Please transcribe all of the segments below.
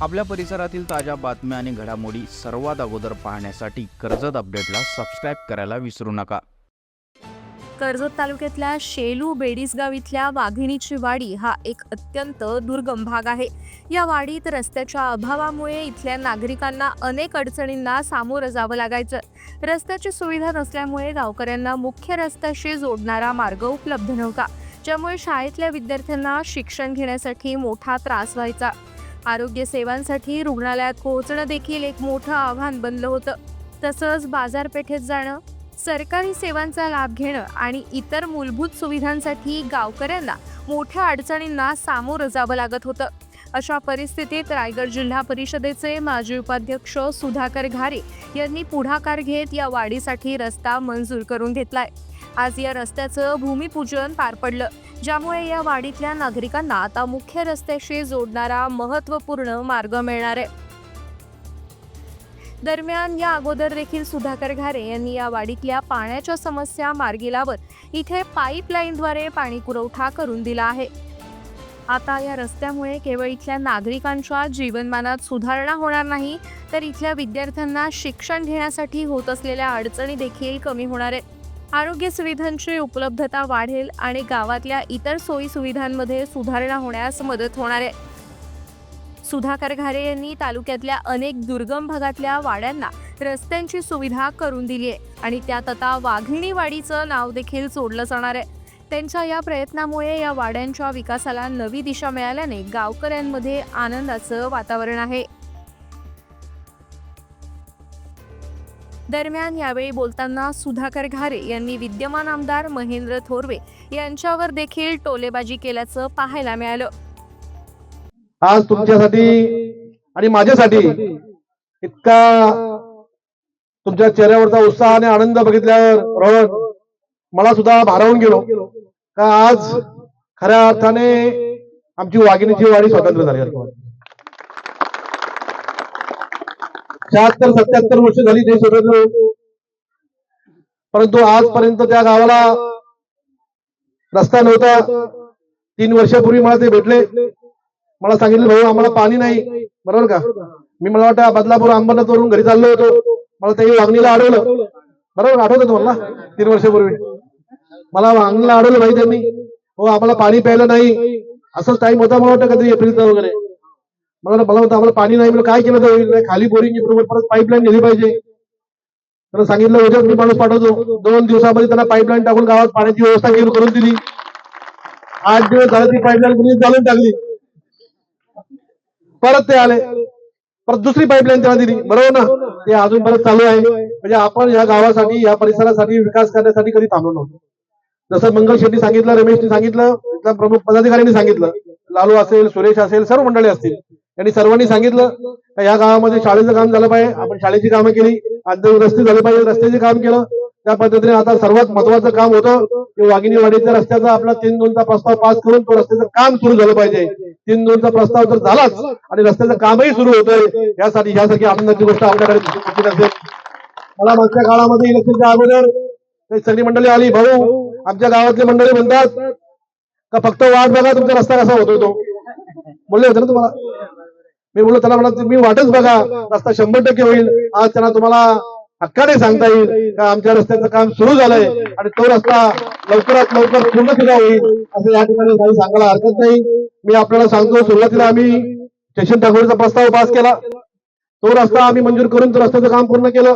आपल्या परिसरातील ताज्या बातम्या आणि घडामोडी सर्वात अगोदर पाहण्यासाठी कर्जत अपडेटला सबस्क्राईब करायला विसरू नका. कर्जत तालुक्यातल्या शेलू बेडीसगाव इथल्या वाघिणीची वाडी हा एक अत्यंत दुर्गम भाग आहे. या वाडीत रस्त्याच्या अभावामुळे इथल्या नागरिकांना अनेक अडचणींना सामोरं जावं लागायचं. रस्त्याची सुविधा नसल्यामुळे गावकऱ्यांना मुख्य रस्त्याशी जोडणारा मार्ग उपलब्ध नव्हता. ज्यामुळे शाळेतल्या विद्यार्थ्यांना शिक्षण घेण्यासाठी मोठा त्रास व्हायचा. आरोग्य सेवांसाठी रुग्णालयात पोहोचणं देखील एक मोठं आव्हान बनलं होतं. तसंच बाजारपेठेत जाणं सरकारी सेवांचा लाभ घेणं आणि इतर मूलभूत सुविधांसाठी गावकऱ्यांना मोठ्या अडचणींना सामोरं जावं लागत होतं. अशा परिस्थितीत रायगड जिल्हा परिषदेचे माजी उपाध्यक्ष सुधाकर घारे यांनी पुढाकार घेत या वाढीसाठी रस्ता मंजूर करून घेतलाय. आज या रस्त्याचं भूमिपूजन पार पडलं. ज्यामुळे या वाडीतल्या नागरिकांना आता मुख्य रस्त्याशी जोडणारा महत्त्वपूर्ण मार्ग मिळणार आहे. दरम्यान या अगोदर देखील सुधाकर घारे यांनी या वाडीतल्या पाण्याच्या समस्या मार्गी लावत इथे पाईपलाईनद्वारे पाणी पुरवठा करून दिला आहे. आता या रस्त्यामुळे केवळ इथल्या नागरिकांच्या जीवनमानात सुधारणा होणार नाही तर इथल्या विद्यार्थ्यांना शिक्षण घेण्यासाठी होत असलेल्या अडचणी देखील कमी होणार आहेत. आरोग्य सुविधांची उपलब्धता वाढेल आणि गावातल्या इतर सोयी सुविधांमध्ये सुधारणा होण्यास मदत होणार आहे. सुधाकर घारे यांनी तालुक्यातल्या अनेक दुर्गम भागातल्या वाड्यांना रस्त्यांची सुविधा करून दिली आहे आणि त्यात आता वाघिणी वाडीचं नाव देखील जोडलं जाणार आहे. त्यांच्या या प्रयत्नामुळे या वाड्यांच्या विकासाला नवी दिशा मिळाल्याने गावकऱ्यांमध्ये आनंदाचं वातावरण आहे. दरम्यान यावेळी बोलताना सुधाकर घारे यांनी विद्यमान आमदार महेंद्र थोरवे यांच्यावर देखील टोलेबाजी केल्याचं पाहायला मिळालं. आज तुमच्यासाठी आणि माझ्यासाठी इतका तुमच्या चेहऱ्यावरचा उत्साह आणि आनंद बघितल्यावर रोहन मला सुद्धा भारावून गेलो. का आज खऱ्या अर्थाने आमची वाघिणीची वाडी स्वतंत्र झाली आहे. शहात्तर सत्याहत्तर वर्ष झाली ते स्वतंत्र परंतु आजपर्यंत त्या गावाला रस्ता नव्हता. तीन वर्षापूर्वी मला ते भेटले. मला सांगितलं भाऊ आम्हाला पाणी नाही. बरोबर का? मी मला वाटतं बदलापूर अंबरनाथ वरून घरी चाललो होतो. मला ते वागणीला अडवलं बरोबर? आठवत तुम्हाला तीन वर्षापूर्वी. मला वागणीला अडवलं भाई त्यांनी. हो आम्हाला पाणी प्यायला नाही. असंच टाइम होता मला वाटतं कधी एप्रिलचा वगैरे. मला मला होतं आम्हाला पाणी नाही म्हणजे काय केलं तर होईल? खाली बोरिंग बरोबर परत पाईपलाईन दिली पाहिजे. त्यांना सांगितलं उद्या मी माणूस पाठवतो. दोन दिवसामध्ये त्यांना पाईपलाईन टाकून गावात पाण्याची व्यवस्था करून दिली. आठ दिवस झाले ती पाईपलाईन कुणी चालून टाकली. परत ते आले. परत दुसरी पाईपलाईन त्यांना दिली. बरोबर ना? ते अजून परत चालू आहे. म्हणजे आपण या गावासाठी या परिसरासाठी विकास करण्यासाठी कधी थांबलो नव्हतो. जसं मंगल शेट्टी सांगितलं रमेशनी सांगितलं प्रमुख पदाधिकाऱ्यांनी सांगितलं लालू असेल सुरेश असेल सर्व मंडळी असतील. त्यांनी सर्वांनी सांगितलं का या गावामध्ये शाळेचं काम झालं पाहिजे. आपण शाळेची कामं केली आता रस्ते झाले पाहिजे रस्त्याचे काम केलं. त्या पद्धतीने आता सर्वात महत्वाचं काम होतं की वाघिणीवाडीच्या रस्त्याचा आपला तीन दोनचा प्रस्ताव पास करून तो रस्त्याचं काम सुरू झालं पाहिजे. तीन दोनचा प्रस्ताव तर झालाच आणि रस्त्याचं कामही सुरू होतंय यासाठी यासारखी आनंदाची गोष्ट आपल्याकडे असेल. मला मागच्या काळामध्ये इलेक्शनच्या अगोदर सगळी मंडळी आली भाऊ आमच्या गावातले मंडळी म्हणतात का फक्त वाट बघा तुमचा रस्ता कसा होतोय तो. बोलले होते ना तुम्हाला? मी बोललो त्याला म्हणा तुम्ही वाटच बघा रस्ता शंभर टक्के होईल. आज त्यांना तुम्हाला हक्काने सांगता येईल का आमच्या रस्त्याचं काम सुरू झालंय आणि तो रस्ता लवकरात लवकर पूर्ण सुद्धा होईल? असं या ठिकाणी काही सांगायला हरकत नाही. मी आपल्याला सांगतो सुरुवातीला आम्ही स्टेशन ठाकूरचा प्रस्ताव पास केला. तो रस्ता आम्ही मंजूर करून तो रस्त्याचं काम पूर्ण केलं.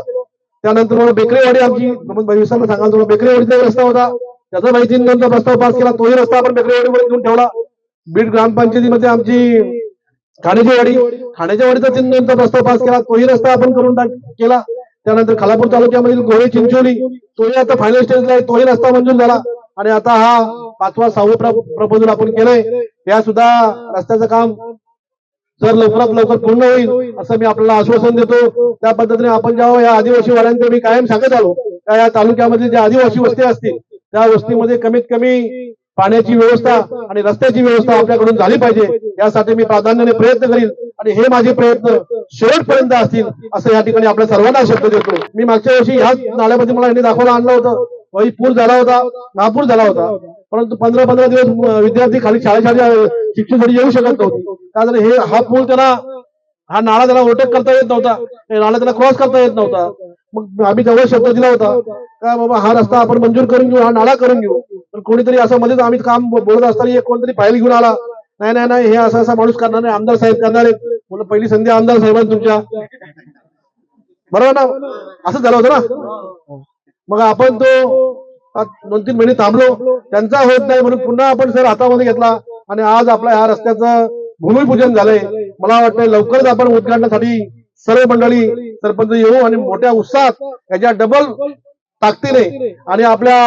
त्यानंतर मला बेकरेवाडी आमची भविष्याला सांगाल थोडा बेकरेवाडीचा रस्ता होता. त्याचा माहिती प्रस्ताव पास केला. तोही रस्ता आपण बेकरेवाडीमध्ये घेऊन ठेवला. बीड ग्रामपंचायतीमध्ये आमची ठाण्याची वाडी ठाण्याच्या वाडीचा तीन रस्ता पास केला. तोही रस्ता आपण करून टाक- केला. त्यानंतर खालापूर तालुक्यामधील गोळे चिंचोली तोही आता फायनल स्टेजला आहे. तोही रस्ता मंजूर झाला. आणि आता हा पाचवा सहावं प्रपोजल आपण केलंय. त्या सुद्धा रस्त्याचं काम जर लवकरात लवकर पूर्ण होईल असं मी आपल्याला आश्वासन देतो. त्या पद्धतीने आपण जेव्हा या आदिवासी वाड्यांचं मी कायम सांगत आलो. त्या या तालुक्यामध्ये ज्या आदिवासी वस्ती असतील त्या वस्तीमध्ये कमीत कमी पाण्याची व्यवस्था आणि रस्त्याची व्यवस्था आपल्याकडून झाली पाहिजे. यासाठी मी प्राधान्याने प्रयत्न करील आणि हे माझे प्रयत्न शेवटपर्यंत असतील असं या ठिकाणी आपल्या सर्वांना शब्द देतो. मी मागच्या वर्षी ह्याच नाल्यामध्ये मला यांनी दाखवलं आणलं होतं. वही पूर झाला होता नापूर झाला होता. परंतु पंधरा पंधरा दिवस विद्यार्थी खाली शाळेसाठी शिक्षणासाठी येऊ शकत नव्हते. का हे हा पूल त्यांना हा नाळा त्याला ओटक करता येत नव्हता. नाळा त्याला क्रॉस करता येत नव्हता. मग आम्ही जवळ शब्द दिला होता. का बाबा हा रस्ता आपण मंजूर करून घेऊ हा नाळा करून घेऊ. कोणीतरी असं मध्येच आम्ही काम बोलत असताना एक कोणतरी फाईल घेऊन आला. नाही नाही नाही हे असा असा माणूस करणार नाही. आमदार साहेब करणार आहेत. पहिली संधी आमदार साहेबांनी तुमच्या. बरोबर ना? असं झालं होतं ना? मग आपण तो दोन तीन महिने थांबलो. त्यांचा होत नाही म्हणून पुन्हा आपण सर हातामध्ये घेतला. आणि आज आपल्या ह्या रस्त्याचं भूमिपूजन झालंय. मला वाटतं लवकरच आपण उद्घाटनासाठी सर्व मंडळी सरपंच येऊ आणि मोठ्या उत्साहात याच्या डबल ताकदीने आणि आपल्या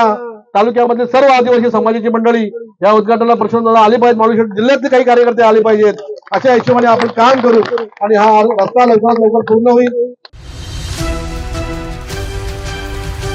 तालुक्यामधले सर्व आदिवासी समाजाची मंडळी या उद्घाटनाला प्रश्न आले पाहिजेत. माणूस जिल्ह्यातले काही कार्यकर्ते आले पाहिजेत. अशा हिशोबाने आपण काम करू आणि हा रस्ता लवकरात लवकर पूर्ण होईल.